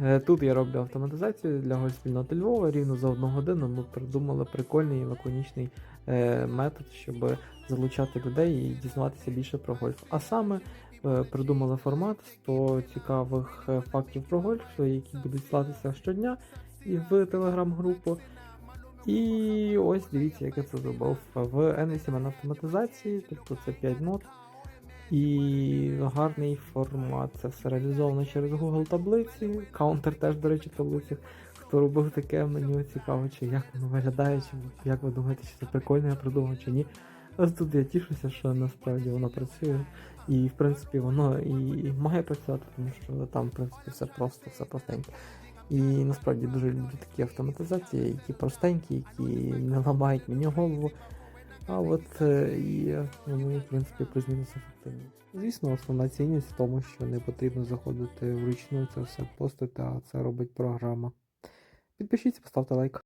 Е, Тут я роблю автоматизацію для гольфспільноти Львова. Рівно за одну годину ми придумали прикольний і лаконічний е, метод, щоб залучати людей і дізнаватися більше про гольф. А саме е, придумали формат 100 цікавих фактів про гольф, які будуть слатися щодня і в телеграм-групу. І ось дивіться, як я це зробив в N8 автоматизації, тобто це 5 нот. І гарний формат. Це все реалізовано через Google таблиці. Каунтер теж, до речі, в таблицях. Хто робив таке, мені цікаво, чи як воно виглядає, чи як ви думаєте, чи це прикольно я придумав, чи ні. Ось тут я тішуся, що насправді воно працює. І в принципі воно і має працювати, тому що там, в принципі, все просто, все простенько. І насправді дуже люблю такі автоматизації, які простенькі, які не ламають мені голову. А от е, і вони, в принципі, плюс-мінус ефективні. Звісно, основна цінність в тому, що не потрібно заходити вручну це все постити, а це робить програма. Підпишіться, поставте лайк.